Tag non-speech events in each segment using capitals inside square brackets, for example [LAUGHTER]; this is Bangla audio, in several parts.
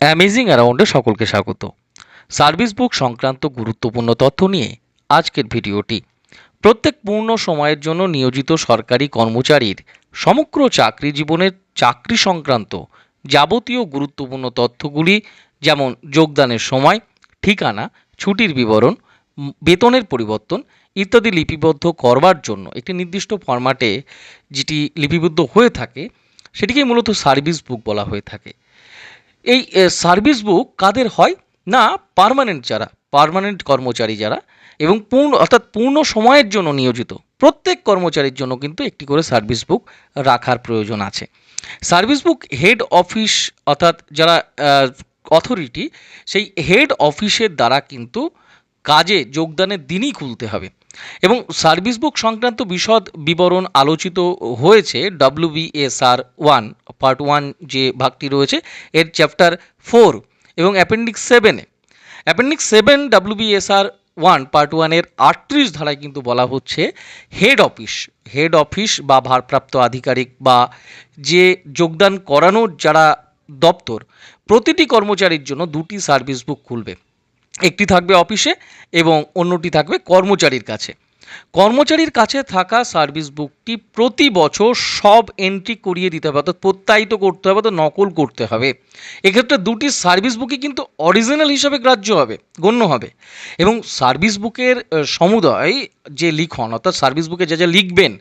অ্যামেজিং অ্যারাউন্ডে সকলকে স্বাগত। সার্ভিস বুক সংক্রান্ত গুরুত্বপূর্ণ তথ্য নিয়ে আজকের ভিডিওটি। প্রত্যেক পূর্ণ সময়ের জন্য নিয়োজিত সরকারি কর্মচারীর সমগ্র চাকরি জীবনের চাকরি সংক্রান্ত যাবতীয় গুরুত্বপূর্ণ তথ্যগুলি, যেমন যোগদানের সময়, ঠিকানা, ছুটির বিবরণ, বেতনের পরিবর্তন ইত্যাদি লিপিবদ্ধ করবার জন্য একটি নির্দিষ্ট ফরম্যাটে যেটি লিপিবদ্ধ হয়ে থাকে, সেটিকেই মূলত সার্ভিস বুক বলা হয়ে থাকে। এই সার্ভিস বুক কাদের হয়? না পার্মানেন্ট যারা পার্মানেন্ট কর্মচারী যারা এবং পূর্ণ, অর্থাৎ পূর্ণ সময়ের জন্য নিয়োজিত। প্রত্যেক কর্মচারীর জন্য কিন্তু একটি করে সার্ভিস বুক রাখার প্রয়োজন আছে। সার্ভিস বুক হেড অফিস অর্থাৎ যারা অথরিটি সেই হেড অফিসের দ্বারা কিন্তু কাজে যোগদানের দিনই খুলতে হবে। এবং সার্ভিস বুক সংক্রান্ত বিশদ বিবরণ আলোচিত হয়েছে ডব্লিউবিএসআর ওয়ান পার্ট ওয়ান যে ভাগটি রয়েছে, এর চ্যাপ্টার ফোর এবং অ্যাপেন্ডিক্স সেভেনে appendix seven WBSR one part ওয়ানের আটত্রিশ ধারায় কিন্তু বলা হচ্ছে হেড অফিস হেড অফিস বা ভারপ্রাপ্ত আধিকারিক বা যে যোগদান করানোর যারা দপ্তর, প্রতিটি কর্মচারীর জন্য দুটি সার্ভিস বুক খুলবে। একটি থাকবে অফিসে এবং অন্যটি থাকবে কর্মচারীর কাছে। কর্মচারীর কাছে থাকা সার্ভিস বুকটি প্রতি বছর সব এন্ট্রি করিয়ে দিতে হবে, অর্থাৎ প্রত্যায়িত করতে হবে, অর্থাৎ নকল করতে হবে। এক্ষেত্রে দুটি সার্ভিস বুকই কিন্তু অরিজিনাল হিসাবে গ্রাহ্য হবে, গণ্য হবে। এবং সার্ভিস বুকের সমুদয় যে লিখন, অর্থাৎ সার্ভিস বুকে যা যা লিখবেন,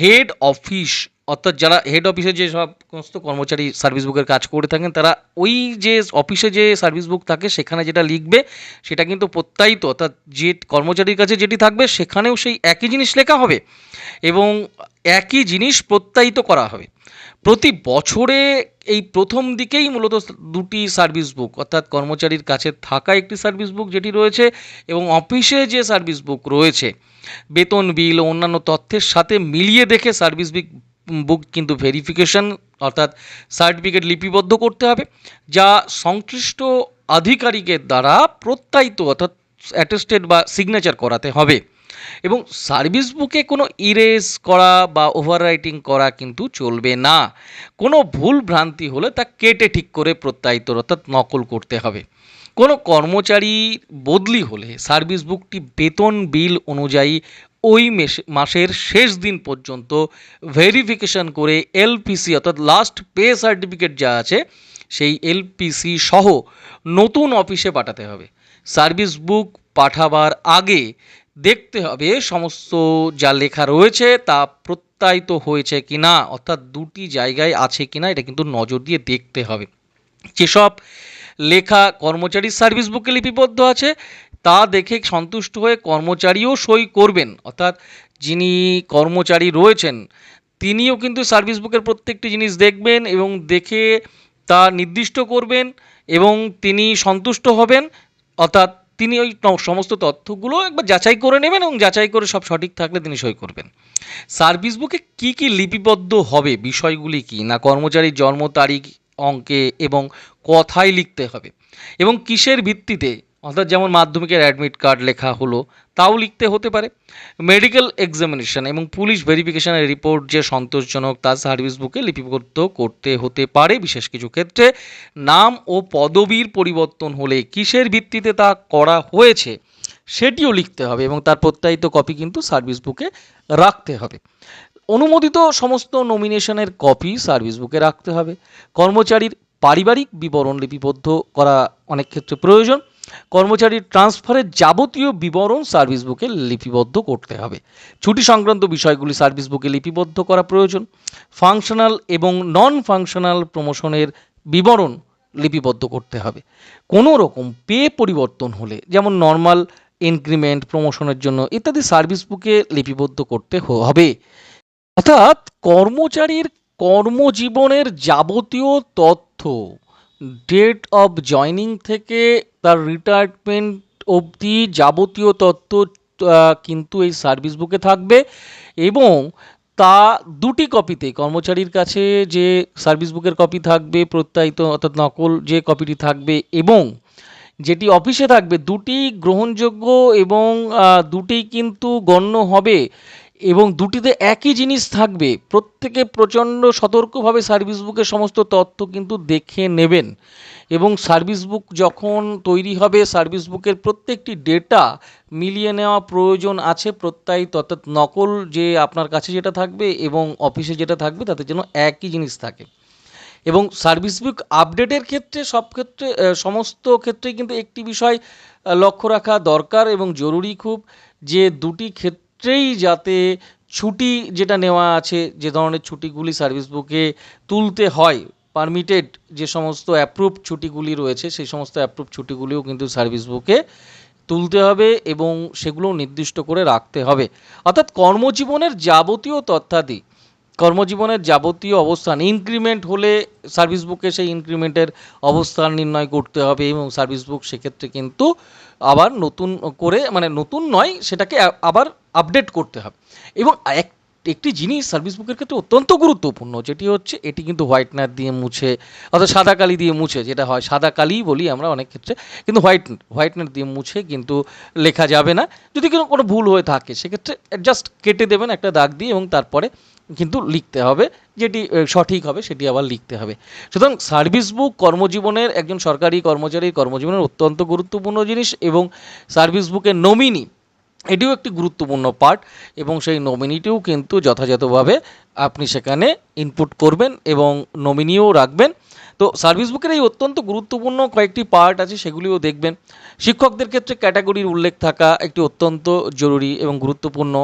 হেড অফিস অর্থাৎ যারা হেড অফিসে যে সব সমস্ত কর্মচারী সার্ভিস বুকের কাজ করে থাকেন, তারা ওই যে অফিসে যে সার্ভিস বুক থাকে, সেখানে যেটা লিখবে, সেটা কিন্তু প্রত্যায়িত। অর্থাৎ যে কর্মচারীর কাছে যেটি থাকবে, সেখানেও সেই একই জিনিস লেখা হবে এবং একই জিনিস প্রত্যায়িত করা হবে। প্রতি বছরে এই প্রথম দিকেই মূলত দুটি সার্ভিস বুক অর্থাৎ কর্মচারীর কাছে থাকা একটি সার্ভিস বুক যেটি রয়েছে এবং অফিসে যে সার্ভিস বুক রয়েছে, বেতন বিল ও অন্যান্য তথ্যের সাথে মিলিয়ে দেখে সার্ভিস বুক বুক কিন্তু ভেরিফিকেশন অর্থাৎ সার্টিফিকেট লিপিবদ্ধ করতে হবে, যা সংশ্লিষ্ট আধিকারিকের দ্বারা প্রত্যায়িত, অর্থাৎ অ্যাটেস্টেড বা সিগনেচার করাতে হবে। এবং সার্ভিস বুকে কোনো ইরেজ করা বা ওভাররাইটিং করা কিন্তু চলবে না। কোনো ভুল ভ্রান্তি হলে তা কেটে ঠিক করে প্রত্যায়িত, অর্থাৎ নকল করতে হবে। কোনো কর্মচারী বদলি হলে সার্ভিস বুকটি বেতন বিল অনুযায়ী ওই মেস- মাসের শেষ দিন পর্যন্ত ভেরিফিকেশন করে এলপিসি অর্থাৎ লাস্ট পে সার্টিফিকেট যা আছে, সেই এলপিসি সহ নতুন অফিসে পাঠাতে হবে। সার্ভিস বুক পাঠাবার আগে দেখতে হবে সমস্ত যা লেখা রয়েছে, তা প্রত্যায়িত হয়েছে কিনা, অর্থাৎ দুটি জায়গায় আছে কি না এটা কিন্তু নজর দিয়ে দেখতে হবে। যেসব লেখা কর্মচারী সার্ভিস বুকে লিপিবদ্ধ আছে তা দেখে সন্তুষ্ট হয়ে কর্মচারীও সই করবেন। অর্থাৎ যিনি কর্মচারী রয়েছেন, তিনিও কিন্তু সার্ভিস বুকের প্রত্যেকটি জিনিস দেখবেন এবং দেখে তা নির্দিষ্ট করবেন এবং তিনি সন্তুষ্ট হবেন। অর্থাৎ তিনি ওই সমস্ত তথ্যগুলো একবার যাচাই করে নেবেন এবং যাচাই করে সব সঠিক থাকলে তিনি সই করবেন। সার্ভিস বুকে কী কী লিপিবদ্ধ হবে, বিষয়গুলি কি, না কর্মচারীর জন্ম তারিখ, অঙ্কে এবং কথায় লিখতে হবে এবং কিসের ভিত্তিতে অর্থাৎ যেমন মাধ্যমিকের অ্যাডমিট কার্ড লেখা হলো, তাও লিখতে হতে পারে। মেডিকেল এক্সামিনেশন এবং পুলিশ ভেরিফিকেশনের রিপোর্ট যে সন্তোষজনক তা সার্ভিস বুকে লিপিবদ্ধ করতে হতে পারে। বিশেষ কিছু ক্ষেত্রে নাম ও পদবীর পরিবর্তন হলে কিসের ভিত্তিতে তা করা হয়েছে, সেটিও লিখতে হবে এবং তার প্রত্যায়িত কপি কিন্তু সার্ভিস বুকে রাখতে হবে। অনুমোদিত সমস্ত নমিনেশনের কপি সার্ভিস বুকে রাখতে হবে। কর্মচারীর পারিবারিক বিবরণ লিপিবদ্ধ করা অনেক ক্ষেত্রে প্রয়োজন। কর্মচারীর ট্রান্সফারের যাবতীয় বিবরণ সার্ভিস বুকে লিপিবদ্ধ করতে হবে। ছুটি সংক্রান্ত বিষয়গুলি সার্ভিস বুকে লিপিবদ্ধ করা প্রয়োজন। ফাংশনাল এবং নন ফাংশনাল প্রমোশনের বিবরণ লিপিবদ্ধ করতে হবে। কোনো রকম পে পরিবর্তন হলে, যেমন নর্মাল ইনক্রিমেন্ট প্রমোশনের জন্য ইত্যাদি সার্ভিস বুকে লিপিবদ্ধ করতে হবে। অর্থাৎ কর্মচারীর কর্মজীবনের যাবতীয় তথ্য ডেট অফ জয়নিং থেকে তার রিটায়ারমেন্ট অবধি যাবতীয় তথ্য কিন্তু এই সার্ভিস বুকে থাকবে এবং তা দুটি কপিতে কর্মচারীর কাছে যে সার্ভিস বুকের কপি থাকবে, প্রত্যায়িত অর্থাৎ নকল যে কপিটি থাকবে এবং যেটি অফিসে থাকবে, দুটি গ্রহণযোগ্য এবং দুটি কিন্তু গণ্য হবে এবং দুটিতে একই জিনিস থাকবে। প্রত্যেকে প্রচণ্ড সতর্কভাবে সার্ভিস বুকের সমস্ত তথ্য কিন্তু দেখে নেবেন। এবং সার্ভিস বুক যখন তৈরি হবে, সার্ভিস বুকের প্রত্যেকটি ডেটা মিলিয়ে নেওয়া প্রয়োজন আছে প্রত্যায়িত। অর্থাৎ নকল যে আপনার কাছে যেটা থাকবে এবং অফিসে যেটা থাকবে, তাতে যেন একই জিনিস থাকে। এবং সার্ভিস বুক আপডেটের ক্ষেত্রে সব ক্ষেত্রে সমস্ত ক্ষেত্রেই কিন্তু একটি বিষয় লক্ষ্য রাখা দরকার এবং জরুরি খুব যে দুটি ক্ষেত্রেই যাতে ছুটি যেটা নেওয়া আছে, যে ধরনের ছুটিগুলি সার্ভিস বুকে তুলতে হয় পারমিটেড যে সমস্ত অ্যাপ্রুভ ছুটিগুলি রয়েছে, সেই সমস্ত অ্যাপ্রুভ ছুটিগুলিও কিন্তু সার্ভিস বুকে তুলতে হবে এবং সেগুলো নির্দিষ্ট করে রাখতে হবে। অর্থাৎ কর্মজীবনের যাবতীয় তথ্যাদি কর্মজীবনের যাবতীয় অবস্থান ইনক্রিমেন্ট হলে সার্ভিস বুকে সেই ইনক্রিমেন্টের অবস্থান নির্ণয় করতে হবে এবং সার্ভিস বুক সেক্ষেত্রে কিন্তু আবার নতুন করে মানে নতুন নয়, সেটাকে আবার আপডেট করতে হবে। এবং এক একটি জিনিস সার্ভিস বুকের ক্ষেত্রে অত্যন্ত গুরুত্বপূর্ণ, যেটি হচ্ছে এটি কিন্তু হোয়াইটনার দিয়ে মুছে, অর্থাৎ সাদা কালি দিয়ে মুছে, যেটা হয় সাদা কালিই বলি আমরা অনেক ক্ষেত্রে, কিন্তু হোয়াইট হোয়াইটনার দিয়ে মুছে কিন্তু লেখা যাবে না। যদি কোনো কোনো ভুল হয়ে থাকে, সেক্ষেত্রে জাস্ট কেটে দেবেন একটা দাগ দিয়ে এবং তারপরে কিন্তু লিখতে হবে, যেটি সঠিক হবে সেটি আবার লিখতে হবে। সুতরাং সার্ভিস বুক কর্মজীবনের, একজন সরকারি কর্মচারী কর্মজীবনের অত্যন্ত গুরুত্বপূর্ণ জিনিস এবং সার্ভিস বুকের নমিনি এটিও একটি গুরুত্বপূর্ণ পার্ট এবং সেই নমিনিটিও কিন্তু যথাযথভাবে আপনি সেখানে ইনপুট করবেন এবং নমিনিও রাখবেন। তো সার্ভিস বুকের এই অত্যন্ত গুরুত্বপূর্ণ কয়েকটি পার্ট আছে, সেগুলিও দেখবেন। শিক্ষকদের ক্ষেত্রে ক্যাটাগরির উল্লেখ থাকা একটি অত্যন্ত জরুরি এবং গুরুত্বপূর্ণ।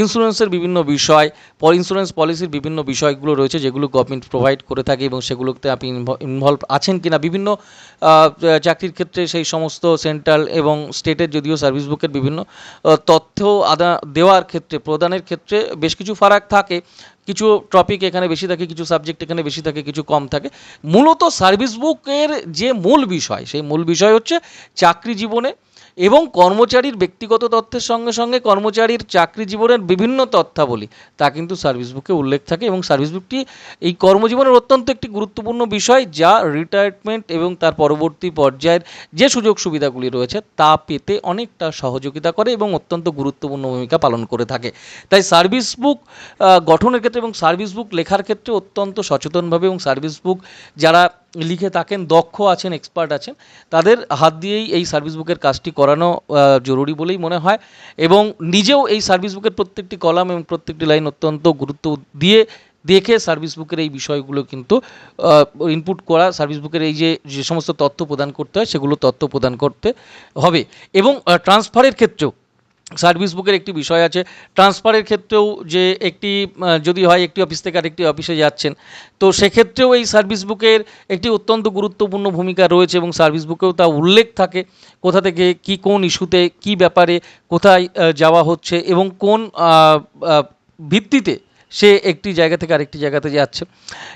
ইন্স্যুরেন্সের বিভিন্ন বিষয় ইন্স্যুরেন্স পলিসির বিভিন্ন বিষয়গুলো রয়েছে, যেগুলো গভর্নমেন্ট প্রোভাইড করে থাকে এবং সেগুলোতে আপনি ইনভলভ আছেন কিনা। বিভিন্ন চাকরির ক্ষেত্রে সেই সমস্ত সেন্ট্রাল এবং স্টেটের যদিও সার্ভিস বুকের বিভিন্ন তথ্য আদা দেওয়ার ক্ষেত্রে, প্রদানের ক্ষেত্রে বেশ কিছু ফারাক থাকে। কিছু টপিক এখানে বেশি থাকে, কিছু সাবজেক্ট এখানে বেশি থাকে, কিছু কম থাকে। মূলত সার্ভিস বুকের যে মূল বিষয়, সেই মূল বিষয় হচ্ছে চাকরি জীবনে এবং কর্মচারীর ব্যক্তিগত তথ্যের সঙ্গে সঙ্গে কর্মচারীর চাকরি জীবনের বিভিন্ন তথ্যাবলী। তা কিন্তু সার্ভিস বুকে উল্লেখ থাকে এবং সার্ভিস বুকটি এই কর্মজীবনের অত্যন্ত একটি গুরুত্বপূর্ণ বিষয় যা রিটায়ারমেন্ট এবং তার পরবর্তী পর্যায়ের যে সুযোগ সুবিধাগুলি রয়েছে তা পেতে অনেকটা সহযোগিতা করে এবং অত্যন্ত গুরুত্বপূর্ণ ভূমিকা পালন করে থাকে। তাই সার্ভিস বুক গঠনের ক্ষেত্রে এবং সার্ভিস বুক লেখার ক্ষেত্রে অত্যন্ত সচেতনভাবে এবং সার্ভিস বুক যারা লিখে থাকেন, দক্ষ আছেন এক্সপার্ট আছেন, তাদের হাত দিয়েই এই সার্ভিস বুকের কাজটি করানো জরুরি বলেই মনে হয়। এবং নিজেও এই সার্ভিস বুকের প্রত্যেকটি কলাম এবং প্রত্যেকটি লাইন অত্যন্ত গুরুত্ব দিয়ে দেখে সার্ভিস বুকের এই বিষয়গুলো কিন্তু ইনপুট করা সার্ভিস বুকের এই যে যে সমস্ত তথ্য প্রদান করতে হয়, সেগুলো তথ্য প্রদান করতে হবে। এবং ট্রান্সফারের ক্ষেত্রেও সার্ভিস বুকের একটি বিষয় আছে। ট্রান্সফারের ক্ষেত্রেও যে একটি যদি হয় একটি অফিস থেকে আরেকটি অফিসে যাচ্ছেন, তো সেক্ষেত্রেও এই সার্ভিস বুকের একটি অত্যন্ত গুরুত্বপূর্ণ ভূমিকা রয়েছে এবং সার্ভিস বুকেও তা উল্লেখ থাকে, কোথা থেকে কি, কোন ইস্যুতে কি ব্যাপারে কোথায় যাওয়া হচ্ছে এবং কোন ভিত্তিতে সে একটি জায়গা থেকে আরেকটি জায়গাতে যাচ্ছে।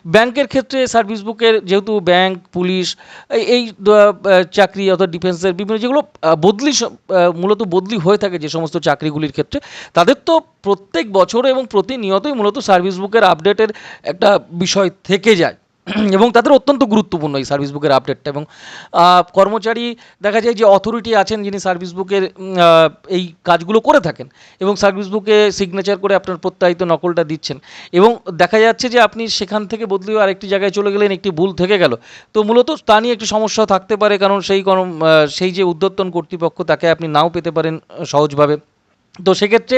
ব্যাংকের ক্ষেত্রে সার্ভিস বুকের যেহেতু ব্যাংক, পুলিশ, এই- চাকরি অর্থাৎ ডিফেন্সের বিভিন্ন যেগুলো বদলি মূলত বদলি হয়ে থাকে যে সমস্ত চাকরিগুলির ক্ষেত্রে, তাদের তো প্রত্যেক বছর এবং প্রতিনিয়তই মূলত সার্ভিস বুকের আপডেটের একটা বিষয় থেকে যায়। [CLEARS THROAT] এবং তাদের অত্যন্ত গুরুত্বপূর্ণ এই সার্ভিস বুকের আপডেটটা এবং কর্মচারী দেখা যায় যে অথরিটি আছেন যিনি সার্ভিস বুকের এই কাজগুলো করে থাকেন এবং সার্ভিস বুকে সিগনেচার করে আপনার প্রত্যায়িত নকলটা দিচ্ছেন। এবং দেখা যাচ্ছে যে আপনি সেখান থেকে বদলিয়ে আরেকটি জায়গায় চলে গেলেন, একটি ভুল থেকে গেল। তো মূলত তা নিয়ে একটি সমস্যা থাকতে পারে, কারণ সেই সেই যে উদ্যতন কর্তৃপক্ষ, তাকে আপনি নাও পেতে পারেন সহজভাবে। তো সেক্ষেত্রে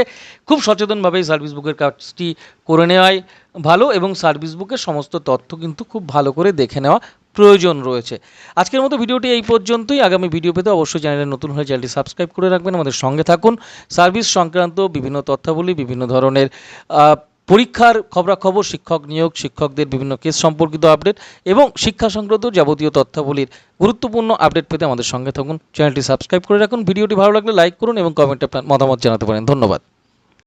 খুব সচেতনভাবে সার্ভিস বুকের কাজটি করে নেওয়াই ভালো এবং সার্ভিস বুকের সমস্ত তথ্য কিন্তু খুব ভালো করে দেখে নেওয়া প্রয়োজন রয়েছে। আজকের মতো ভিডিওটি এই পর্যন্তই। আগামী ভিডিও পেতে অবশ্যই চ্যানেলে নতুন হয়ে চ্যানেলটি সাবস্ক্রাইব করে রাখবেন। আমাদের সঙ্গে থাকুন। সার্ভিস সংক্রান্ত বিভিন্ন তথ্যাবলী, বিভিন্ন ধরনের পরীক্ষার খবরাখবর, শিক্ষক নিয়োগ, শিক্ষকদের বিভিন্ন কেস সম্পর্কিত আপডেট এবং শিক্ষা সংক্রান্ত যাবতীয় তথ্যাবলীর গুরুত্বপূর্ণ আপডেট পেতে আমাদের সঙ্গে থাকুন। চ্যানেলটি সাবস্ক্রাইব করে রাখুন। ভিডিওটি ভালো লাগলে লাইক করুন এবং কমেন্টে আপনার মতামত জানাতে পারেন। ধন্যবাদ।